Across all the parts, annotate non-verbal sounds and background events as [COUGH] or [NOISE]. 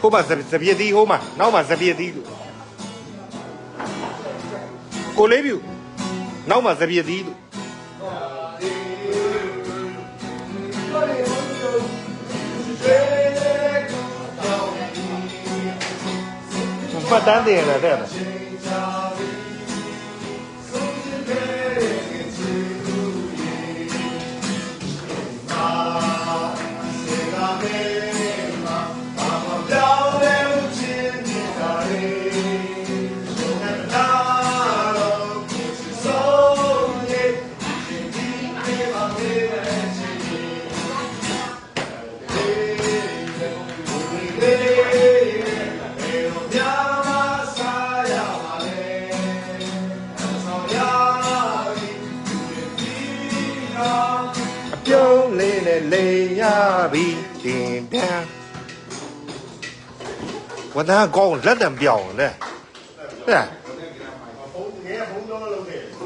ဟိုမှာစစပြည့်သီးဟိုမှာနောက်မှာစပြည့်သီး လေရပြီတင်တန်းဝဒကောင်းလက်တံပြောင်းလေဟဲ့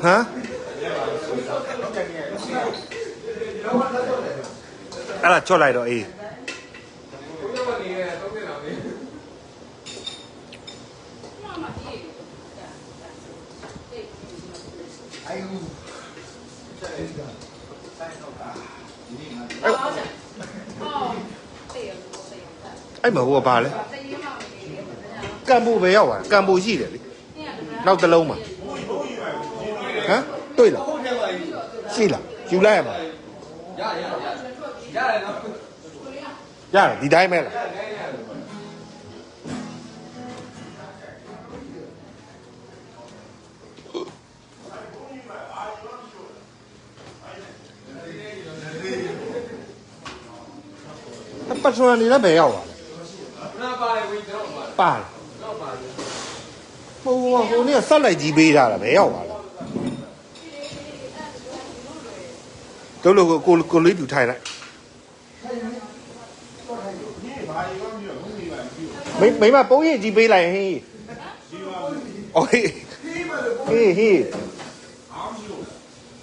ဟမ် အဲ့ဒါချော့လိုက်တော့အေးအဲ့မဟိုကပါလေကံပူပဲရောက်ပါကံပူရှိတယ်လေနောက်တစ်လုံးမှာဟမ်တွေ့လားရှိလားယူလိုက်ရမှာရတယ်ဒီတိုင်းပဲလားပတ်စံနေလည်းပဲရောက်ပါလေနာပါလေ ပါတယ်မဟုတ်ဘူးဟိုနေ့ကဆက်လိုက်ကြီးပေးထားတာပဲရောက်ပါလားတို့လိုကိုကိုလေးပြူထိုင်လိုက်မိမိမပုံရိပ်ကြီးပေးလိုက်ဟေးအော်ဟေးဟေးဟေး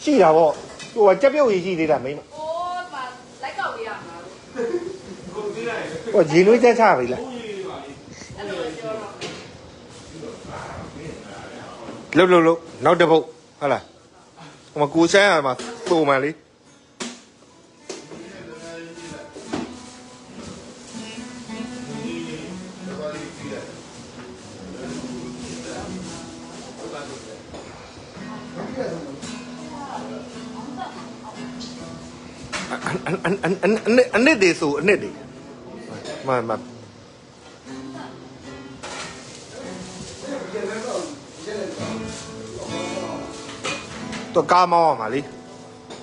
ရှိတာပေါ့ဟိုကကြက်ပြုတ်ကြီးရှိသေးတာမိမအိုးမလိုက်ကောက်လေးရမှာဟိုရေနွေးချက်ချပြီလား လှုပ်လှုပ်လှုပ်နောက်တစ်ပုတ်ဟုတ်လားဟိုမှာကိုဆန်းရမှာသို့မှန်လေအနစ်အနစ်အနစ်အနစ်တွေဆိုအနစ်တွေမှန်မှန် တော့ကားမောင်းအောင်ပါလေ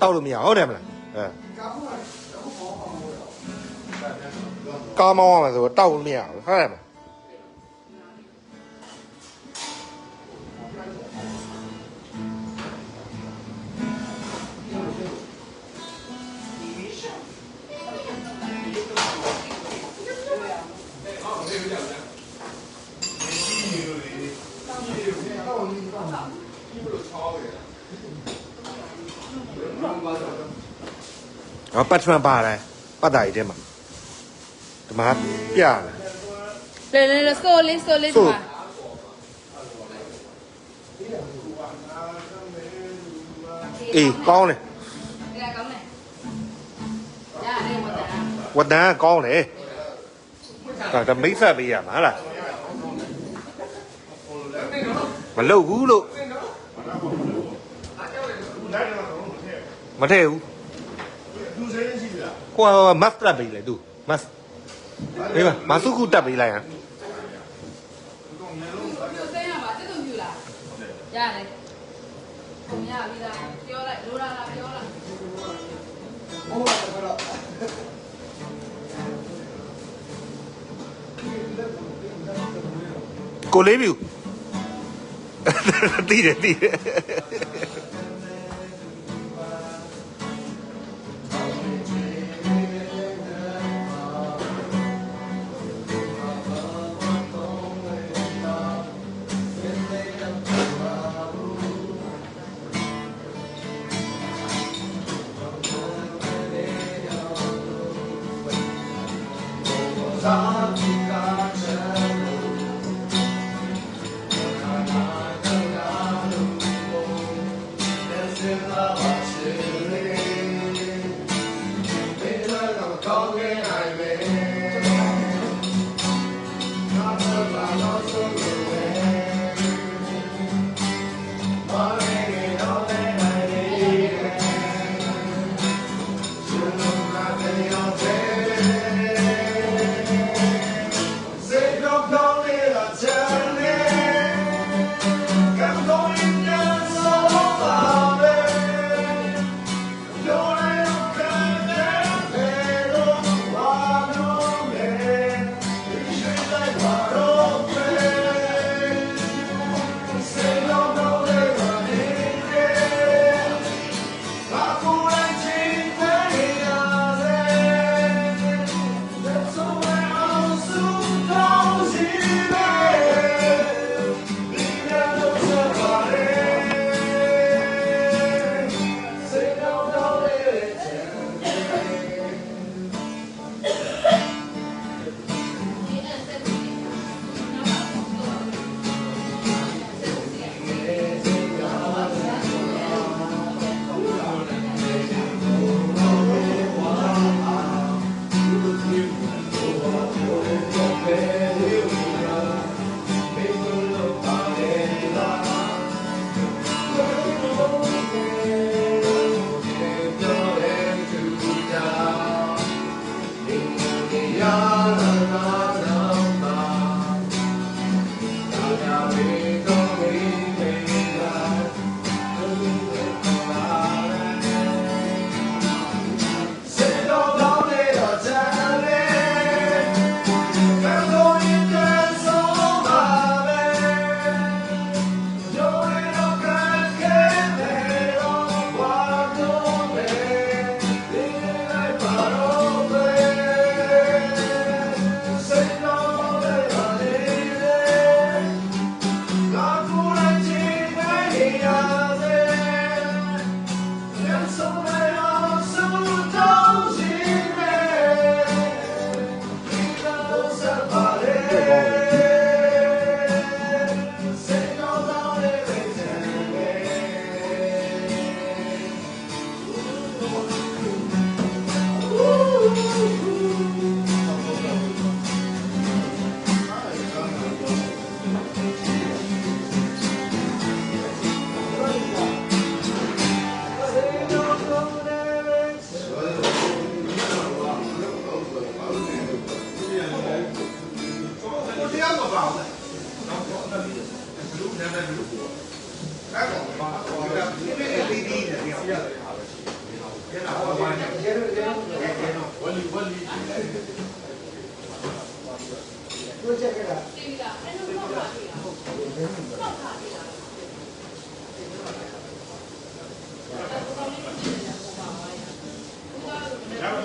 တောက်လို့မရဟုတ်တယ်မလားအဲကားမောင်းအောင်ဆိုတော့တောက်လို့မရဘူးဟုတ်တယ်မလား ဟောပတ်ထရန်ပါတယ်ပတ်တာကြီးထဲမှာဒီမှာပြတယ်လေလေလေဆိုလေးဆိုလေးဆိုဒီမှာအေးကောင်းတယ်ဒီကကောင်းတယ်ရတယ်မတော်ဝတ်တန်းကကောင်းတယ်ဒါဒါမိတ်ဆက်ပေးရမှာဟုတ်လားမလုပ်ဘူးလို့မထည့်ဘူး ကိုကမတ်တက်ပေးလေသူမတ်ဘေးမမဆုခုတက်ပေးလိုက်ဟမ်ပြိုစင်းရမှာတက်တုံပြူလားရတယ်ကိုရပြီလားပြောလိုက်လိုလာလားပြောလားကိုလေးပြူတီးတယ်တီးတယ်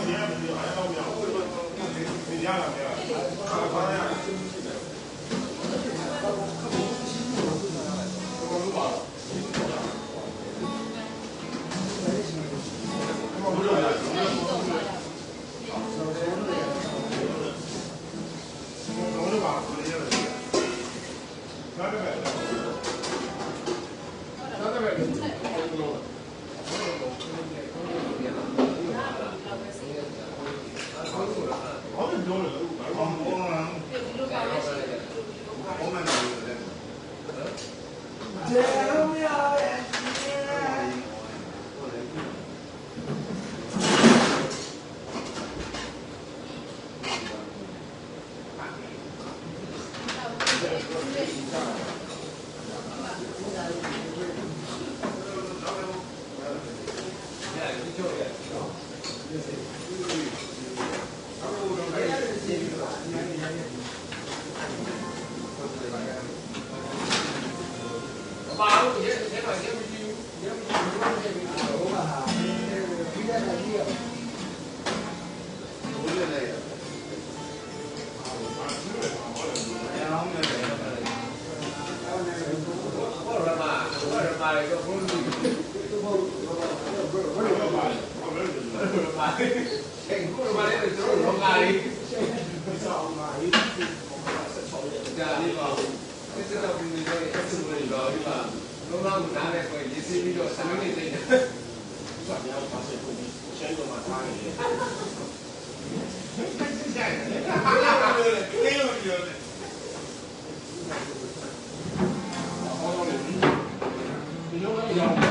你要不要？还要不要？你要不要？normale. È un normale dentro normale. Diciamo mai. Questa è la prima idea che cazzo non lo arriva. Non la mutare poi gli esimi lo stanno in idea. Abbiamo fatto il codice, c'è il normale. Che lo migliore. ဒီလိုမျိုး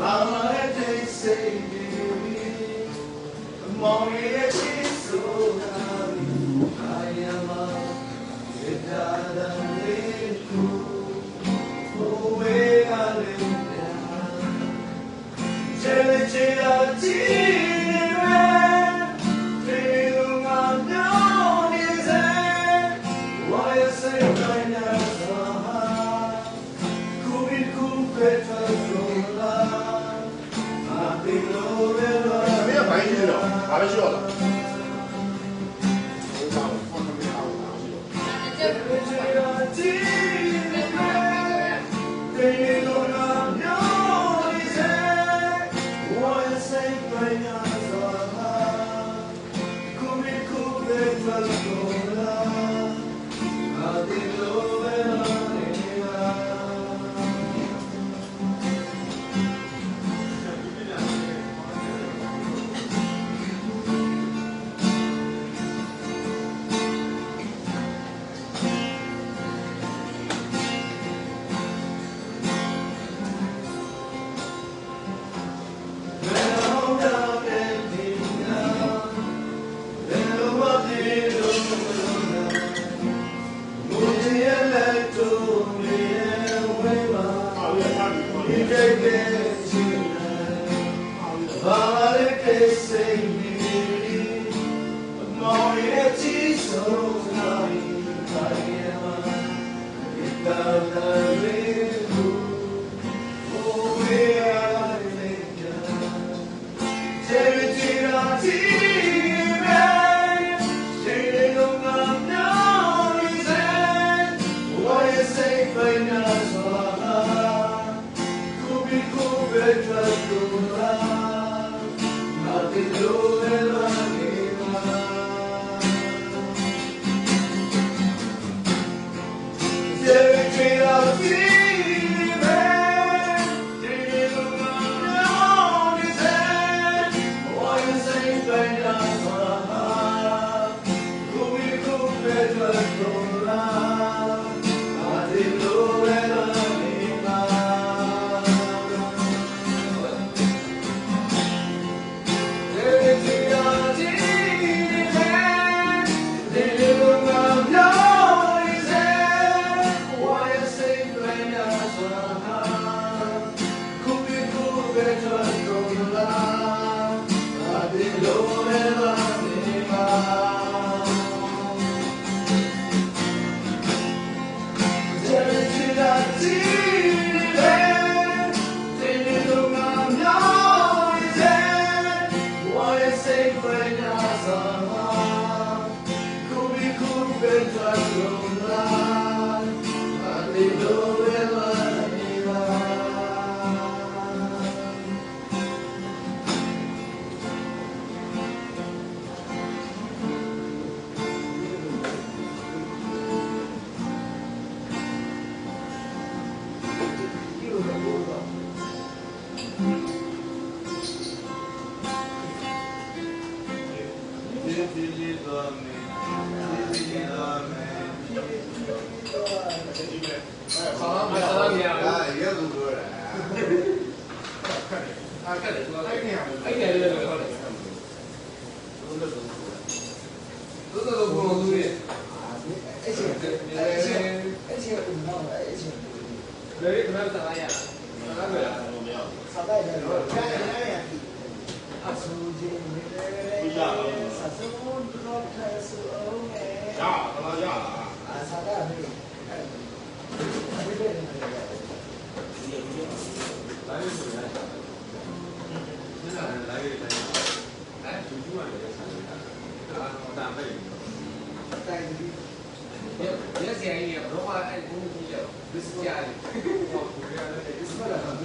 Mama, take, save me. Mommy, that she good. pecho la la, a ti gloria la 都是都不能注意。especiais. [LAUGHS]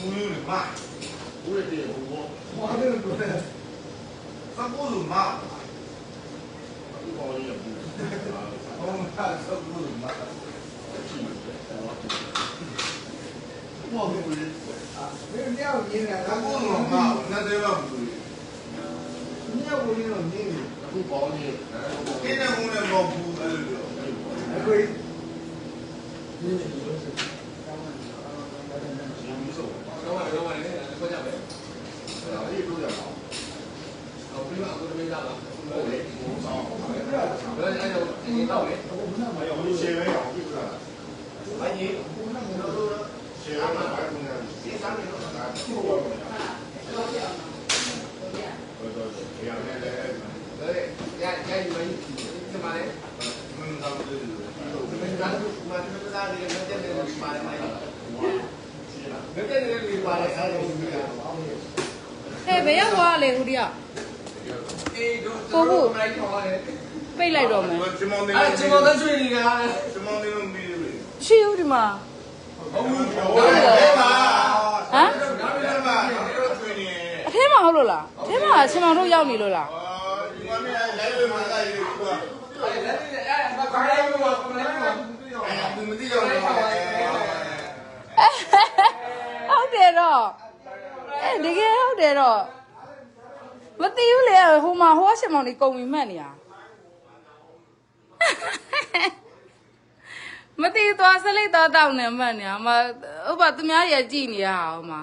ဘာမှမပူလို့လေမဦးရတဲ့ဟိုဘောဘာလို့လဲဘာပူလို့မဒီပေါ်ရဘူးဟောမသာဘာပူလို့မဘောဘူးလေဘယ်မြောက်ရင်းလဲဘာပူလို့မနတ်တယ်ဘာပူလို့မြောက်ဝင်တော့နေအခုပေါ်နေတယ်ဒီနေ့ကလည်းဘာပူအဲ့လို အခုဒီနေ့ဒီလိုဆို ဒီဆိုတော့တော့လည်းလည်းပြောကြမယ်အဲ့ဒါလေးတို့ရအောင်အော်ပြီးတော့အခုတမင်းသားပါဟုတ်လေဟိုဆောင်ဘယ်လိုအဲ့ဒါဒီတော့လေ ဘုရားမ မယောဒီရှယ်ရအောင်ပြီလား အရင် ဘုရားမ တို့တို့ ရှယ်ရမှာဘာလို့လဲ စီစားနေတော့ဒါ ဟုတ်ပါဘူးတော်တော်ရရတယ်လေလေရရရမင်းဒီမှာလေမင်းတော့ဒီလိုမင်းသားကမှတ်မသားတယ်နဲ့တဲ့တယ်ဒီမှာလေမိုင်းနဲ့တဲ့တယ်ဒီမှာလေအဲ့ဒါကိုမြင်ရအောင်ဟဲ့ဘယ်ရောက်သွားလဲဟိုတည်းကအေးတို့တို့မလိုက်တော့လေပိတ်လိုက်တော့မယ်ချမောင်းနေအဲ့ချမောသက်ဆွေနေတာချမောင်းနေလို့မီးလေ ရှိဦးဒီမှာဟုတ်ဘူးဟုတ်တယ်ပါဟမ်ဒါပဲပါတော့ထွေးနေအထဲမှာဟုတ်လို့လားအထဲမှာချင်မောင်တို့ရောက်နေလို့လားအာဒီမနေ့လိုက်လို့မလာရဘူးကွာအဲ့ဒါအဲ့ဒါဘာလဲဘောကမလိုက်တော့အဲ့ဒါမသိတော့ဘူးဟုတ်တယ်တော့အဲတကယ်ဟုတ်တယ်တော့မသိဘူးလေဟိုမှာဟိုကချင်မောင်တွေကုန်ပြီမှတ်နေရ မသိဘူးသွားစလိတ်တော့တောင်းနေမှတ်နေရမှာဥပသူများတွေကြည်နေရအောင်မှာ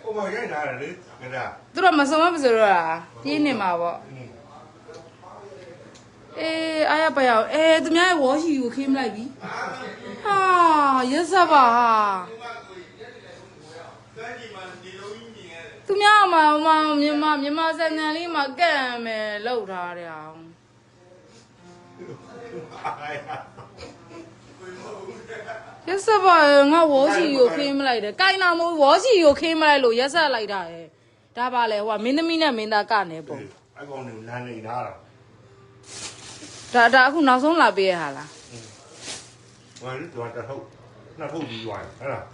ဟိုမှာရိုက်ထားတယ်လေကြဒါသူတို့မစုံမပစတော့လားပြင်းနေမှာပေါ့အေးအားရပါရအောင်အေးသူများရဲ့ဝါရှိကိုခင်းမလိုက်ပြီဟာရက်စက်ပါဟာတန်းကြီးမှဒီလိုကြီးမြင်ရတယ်သူများကမှဟိုမှာမြန်မာမြန်မာစံငံလေးမှာကန့်မယ်လောက်ထားတယ်အောင် ရက်ဆက်ပါရဲ့ငါဝေါ်စီကိုခင်းမလိုက်တယ်။ကိုင်နာမို့ဝေါ်စီကိုခင်းမလိုက်လို့ရက်ဆက်လိုက်တာရဲ့။ဒါပါလေဟိုကမင်းသမီးနဲ့မင်းသားကနေပုံအကောင်နေလမ်းနေနားတာ။ဒါဒါအခုနောက်ဆုံးလာပေးရဟာလားဝိုင်းတော့တဟုတ်နှစ်ထုတ်ပြီးသွားဟဲ့လား။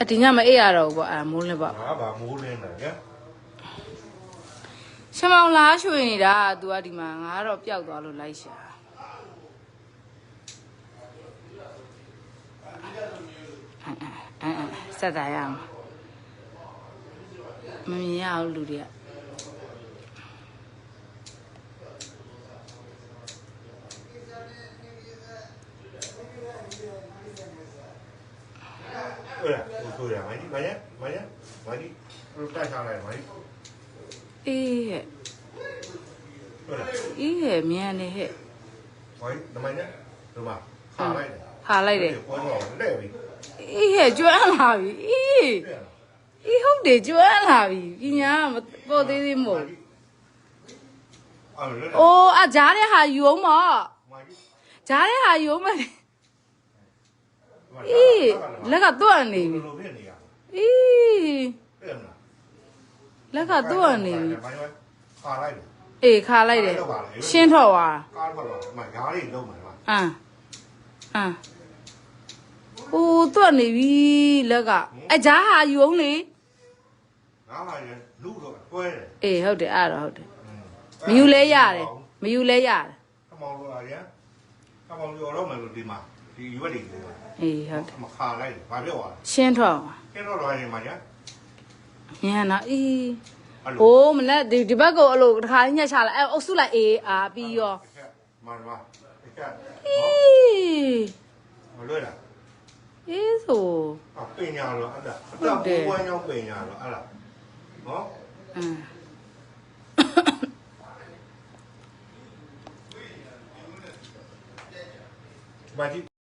အဒီညမအေးရတော့ဘူးပေါ့အဲမိုးလည်းပေါ့ငါဘာမိုးလင်းတယ်ကဲ။ ရှမောင်လားရွှေနေတာ तू ကဒီမှာငါကတော့ပျောက်သွားလို့လိုက်ရှာ။အဲအဲအဲဆက်တာရအောင်။မမြင်ရအောင်လူတွေကဟုတ်လားဟိုဆိုရမိုင်းဒီမိုင်းရမိုင်းရမိုင်းဒီတက်ချလိုက်မိုင်းအေး ဟဲ့ဟုတ်လားအေးဟဲ့မြန်နေဟဲ့မိုင်းဒီမိုင်းရဒီမှာခါလိုက်တယ်ဟာလိုက်တယ်ပေါ်တော့လက်ပြီအေးဟဲ့ကျွမ်းလာပြီအေးအေးဟုတ်တယ်ကျွမ်းလာပြီပညာကမပေါ်သေးသေးမို့အော်လက်အိုးအကြားတဲ့ဟာယူအောင်မမိုင်းဒီကြားတဲ့ဟာယူအောင်မအေးလက်ကတွန့်နေပြီလိုဖြစ်နေရအေးပြန်လားလက်ကတွန့်နေပြီမိုင်းခါလိုက်တယ် အေးခါလိုက်တယ်ရှင်းထွက်သွားကားထွက်တော့မရားလေးလုံးမှာအမ်အမ်အိုးတွန့်နေပြီလက်ကအကြားဟာယူအောင်လေငါးပါးရလူတော့တွဲတယ်အေးဟုတ်တယ်အဲ့ဒါတော့ဟုတ်တယ်မယူလဲရတယ်မယူလဲရတယ်ခမောင်လို့အားရခမောင်ရောတော့မယ်လို့ဒီမှာဒီရွက်တွေလေအေးဟုတ်တယ်မခါလိုက်ဘာပြောသွားရှင်းထွက်အောင်ကဲတော့တော့ရင်မှာညာညံတော့အေးအဲ့လို ဟိုးမနဲ့ဒီဒီဘက်ကိုအဲ့လိုတစ်ခါလေးညှက်ချလိုက်အဲ့အုပ်စုလိုက်အေးအာပြီးရောမာမာတကယ်အေးမလွယ်လားအေးဆိုအပညာတော့အဲ့ဒါအတော့ဘဝညောင်းပညာတော့အဲ့လားနော်အင်းဘာကြီး